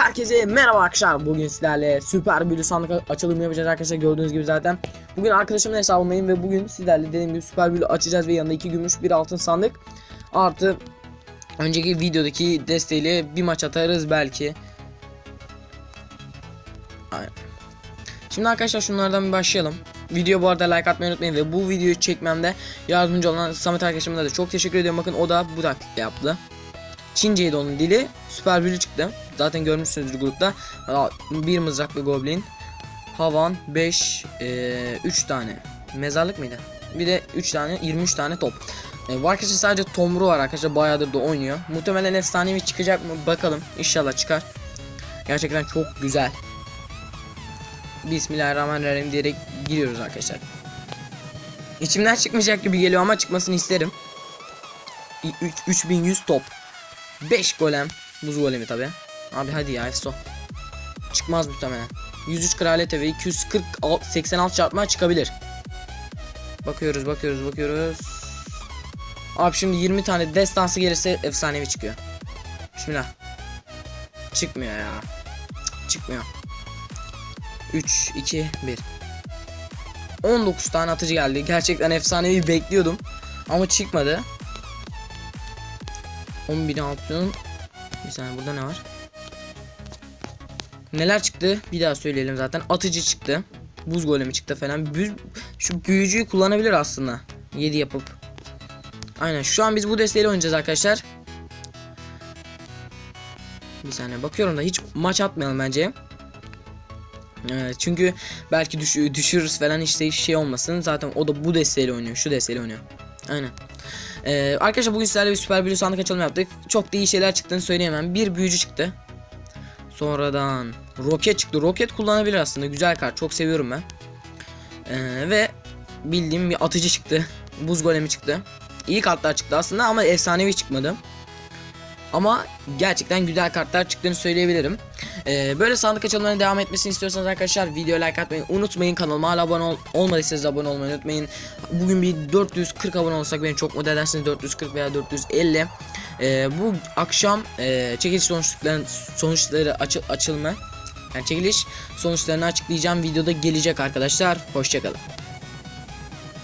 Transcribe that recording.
Herkese merhaba arkadaşlar. Bugün sizlerle süper büyülü sandık açılımı yapacağız arkadaşlar. Gördüğünüz gibi zaten. Bugün arkadaşımın hesabındayım ve bugün sizlerle dediğim gibi süper büyülü açacağız ve yanında iki gümüş bir altın sandık. Artı önceki videodaki desteğiyle bir maç atarız belki. Şimdi arkadaşlar şunlardan bir başlayalım. Video bu arada like atmayı unutmayın ve bu videoyu çekmemde yardımcı olan Samet arkadaşıma da çok teşekkür ediyorum. Bakın o da bu taktikle yaptı. Çinceydi onun dili. Süper büyülü çıktı. Zaten görmüşsünüzdür grupta. Bir mızraklı goblin. Havan 5 3 tane. Mezarlık mıydı? Bir de 3 tane 23 tane top. E, bu sadece tomru var arkadaşlar bayağıdır da oynuyor. Muhtemelen efsanevi çıkacak mı bakalım. İnşallah çıkar. Gerçekten çok güzel. Bismillahirrahmanirrahim diyerek giriyoruz arkadaşlar. İçimden çıkmayacak gibi geliyor ama çıkmasını isterim. İ- üç- 3100 top. 5 golem. Buz golemi tabi. Abi hadi ya Efso. Çıkmaz muhtemelen. 103 kraliyete ve 240 alt- 86 çarpma çıkabilir. Bakıyoruz bakıyoruz bakıyoruz. Abi şimdi 20 tane destansı gelirse efsanevi çıkıyor. Bismillah. Çıkmıyor ya. Çıkmıyor. 3, 2, 1. 19 tane atıcı geldi. Gerçekten efsanevi bekliyordum. Ama çıkmadı. 10.000 altın. Bir saniye burada ne var? Neler çıktı? Bir daha söyleyelim zaten. Atıcı çıktı. Buz golemi çıktı falan. Büz, şu büyücüyü kullanabilir aslında. 7 yapıp. Aynen şu an biz bu desteğiyle oynayacağız arkadaşlar. Bir saniye bakıyorum da hiç maç atmayalım bence. Evet, çünkü belki düş düşürürüz falan işte hiç şey olmasın. Zaten o da bu desteğiyle oynuyor. Şu desteğiyle oynuyor. Aynen. Ee, arkadaşlar bugün sizlerle bir süper büyülü sandık açılımı yaptık. Çok da iyi şeyler çıktığını söyleyemem. Bir büyücü çıktı. Sonradan roket çıktı. Roket kullanabilir aslında. Güzel kart. Çok seviyorum ben. Ee, ve bildiğim bir atıcı çıktı. Buz golemi çıktı. İyi kartlar çıktı aslında ama efsanevi çıkmadı. Ama gerçekten güzel kartlar çıktığını söyleyebilirim. Ee, böyle sandık açılımlarına devam etmesini istiyorsanız arkadaşlar video like atmayı unutmayın. Kanalıma hala abone ol olmadıysanız abone olmayı unutmayın. Bugün bir 440 abone olsak beni çok mutlu edersiniz. 440 veya 450. Ee, bu akşam e, çekiliş sonuçlarının sonuçları açı açılma yani çekiliş sonuçlarını açıklayacağım videoda gelecek arkadaşlar. Hoşçakalın.